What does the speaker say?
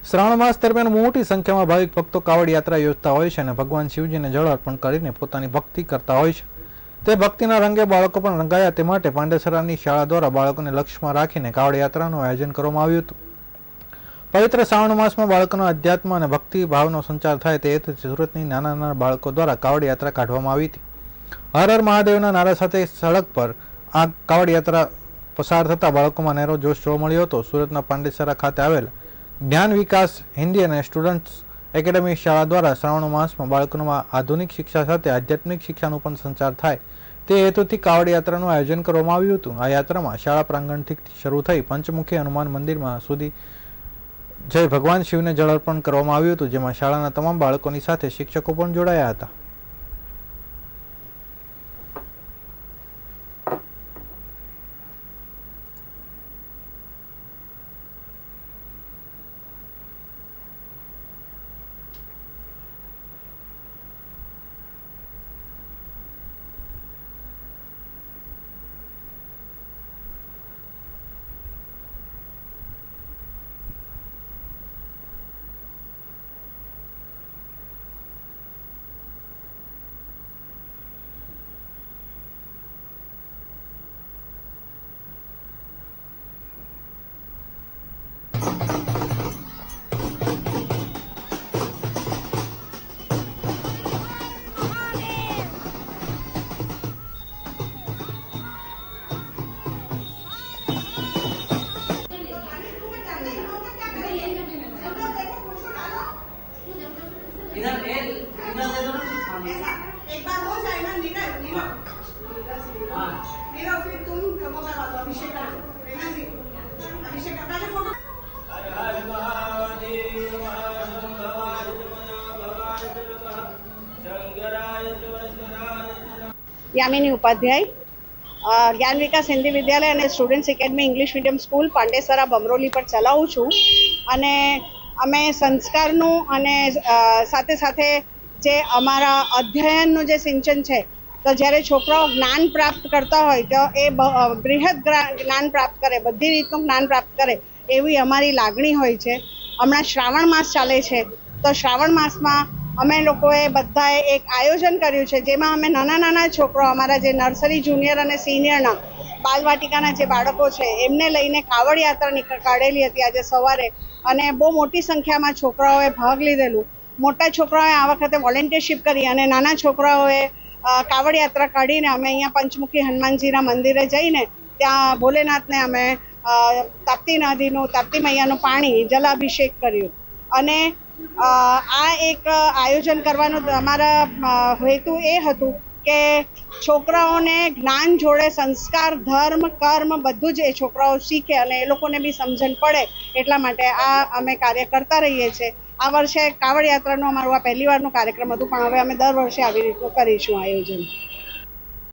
શ્રાવણ માસ દરમિયાન મોટી સંખ્યામાં ભાવિક ભક્તો કાવડ યાત્રા યોજતા હોય છે અને ભગવાન શિવજીને જળ અર્પણ કરીને પોતાની ભક્તિ કરતા હોય છે. તે ભક્તિના રંગે બાળકો પણ રંગાયા તે માટે પાંડેસરાની શાળા દ્વારા બાળકોને લક્ષ્યમાં રાખીને કાવડ યાત્રાનું આયોજન કરવામાં આવ્યું હતું. પવિત્ર શ્રાવણ માસમાં બાળકોનો અધ્યાત્મ અને ભક્તિ ભાવનો સંચાર થાય તે હેતુથી સુરતની નાના નાના બાળકો દ્વારા કાવડ યાત્રા કાઢવામાં આવી હતી. હર હર મહાદેવના નારા સાથે સડક પર આ કાવડ યાત્રા પસાર થતા બાળકોમાં નેરો જોશ જોવા મળ્યો હતો. સુરતના પાંડેસરા ખાતે આવેલ જ્ઞાન વિકાસ, હિન્દી અને સ્ટુડન્ટ્સ એકેડમી શાળા દ્વારા શ્રાવણ માસમાં બાળકોમાં આધુનિક શિક્ષા સાથે આધ્યાત્મિક શિક્ષાનું પણ સંચાર થાય. તે હેતુથી કાવડ યાત્રાનું આયોજન કરવામાં આવ્યું હતું. આ યાત્રામાં શાળા પ્રાંગણથી શરૂ થઈ પંચમુખી હનુમાન મંદિરમાં સુધી જય ભગવાન શિવને જળ અર્પણ કરવામાં આવ્યું હતું, જેમાં શાળાના તમામ બાળકોની સાથે શિક્ષકો પણ જોડાયા હતા. इधर ए इधर दे दो ना पानी एक बार हो जाए ना नीरव नीरव हाँ नीरव फिर तुम वो करवा दो अभिषेक करा दो रेना जी अभिषेक करना है फोटो યામિની ઉપાધ્યાય અ, જ્ઞાન વિકાસ હિન્દી વિદ્યાલય અને students academy English medium school Pandesara Bamroli પર ચલાવું છું અને અમે સંસ્કારનું અને સાથે સાથે જે અમારા અધ્યયનનું જે સિંચન છે, તો જ્યારે છોકરાઓ જ્ઞાન પ્રાપ્ત કરતા હોય, તો એ બૃહદ જ્ઞાન પ્રાપ્ત કરે, બધી રીતનું જ્ઞાન પ્રાપ્ત કરે, એવી અમારી લાગણી હોય છે. હમણાં શ્રાવણ માસ ચાલે છે, તો શ્રાવણ માસમાં અમે લોકોએ બધાએ એક આયોજન કર્યું છે, જેમાં અમે નાના નાના છોકરો અમારા જે નર્સરી જુનિયર અને સિનિયરના બાલવાટિકાના જે બાળકો છે, એમને લઈને કાવડ યાત્રા નીકળ, કાઢેલી હતી આજે સવારે. અને બહુ મોટી સંખ્યામાં છોકરાઓએ ભાગ લીધેલું. મોટા છોકરાઓએ આ વખતે વોલેન્ટિયરશીપ કરી અને નાના છોકરાઓએ કાવડ યાત્રા કાઢીને અમે અહીંયા પંચમુખી હનુમાનજીના મંદિરે જઈને ત્યાં ભોલેનાથને અમે તાપ્તી નદીનું, તાપ્તી મૈયાનું પાણી, જલાભિષેક કર્યું. અને આ એક આયોજન કરવાનો અમારા હેતુ એ હતું કે છોકરાઓને જ્ઞાન જોડે સંસ્કાર, ધર્મ, કર્મ બધું જ એ છોકરાઓ શીખે અને એ લોકોને બી સમજણ પડે એટલા માટે આ અમે કાર્ય કરતા રહીએ છીએ આ વર્ષે કાવડ યાત્રાનું અમારું આ પહેલી વારનું કાર્યક્રમ હતું, પણ હવે અમે દર વર્ષે આવી રીતનું કરીશું આયોજન.